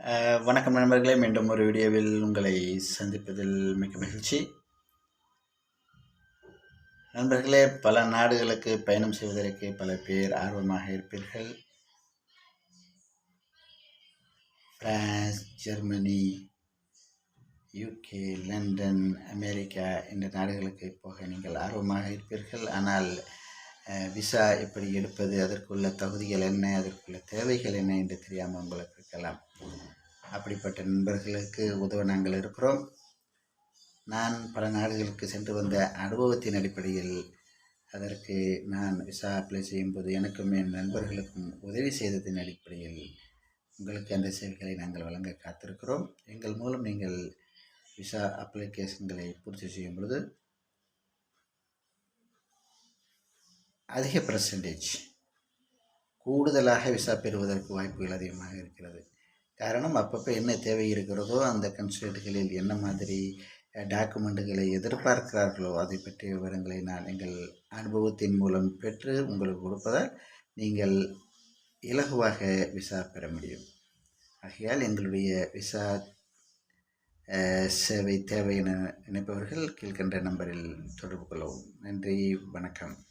வணக்கம் நண்பர்களே மீண்டும் ஒரு வீடியோவில் உங்களை சந்திப்பதில் மிக மகிழ்ச்சி. நண்பர்களே பல நாடுகளுக்கு பயணம் செய்வதற்கு பல பேர் ஆர்வமாக இருப்பீர்கள். France Germany UK London America என்ற நாடுகளுக்கு போக நீங்கள் ஆர்வமாக இருப்பீர்கள். ஆனால் விசா எப்படி எடுப்பது அதற்குள்ள தகுதிகள் என்ன அதற்குள்ள தேவைகள் என்ன என்று தெரியாமல் உங்களுக்கு இருக்கலாம். அப்படிப்பட்ட நண்பர்களுக்கு உதவ நாங்கள் இருக்கிறோம். நான் பல நாடுகளுக்கு சென்று வந்த அனுபவத்தின் அடிப்படையில் அதற்கு நான் விசா அப்ளை செய்யும்போது எனக்கும் என் நண்பர்களுக்கும் உதவி செய்ததின் அடிப்படையில் உங்களுக்கு அந்த சேவைகளை நாங்கள் வழங்க காத்திருக்கிறோம். எங்கள் மூலம் நீங்கள் விசா அப்ளிகேஷன்களை பூர்த்தி செய்யும் பொழுது அதிக பர்சன்டேஜ் கூடுதலாக விசா பெறுவதற்கு வாய்ப்புகள் அதிகமாக இருக்கிறது. காரணம் அப்பப்போ என்ன தேவை இருக்கிறதோ அந்த கன்சுலேட்டுகளில் என்ன மாதிரி டாக்குமெண்ட்டுகளை எதிர்பார்க்கிறார்களோ அதை பற்றிய விவரங்களை நான் எங்கள் அனுபவத்தின் மூலம் பெற்று உங்களுக்கு கொடுப்பதால் நீங்கள் இலகுவாக விசா பெற முடியும். ஆகையால் எங்களுடைய விசா சேவை தேவை என நினைப்பவர்கள் கீழ்கண்ட நம்பரில் தொடர்பு கொள்ளவும். நன்றி வணக்கம்.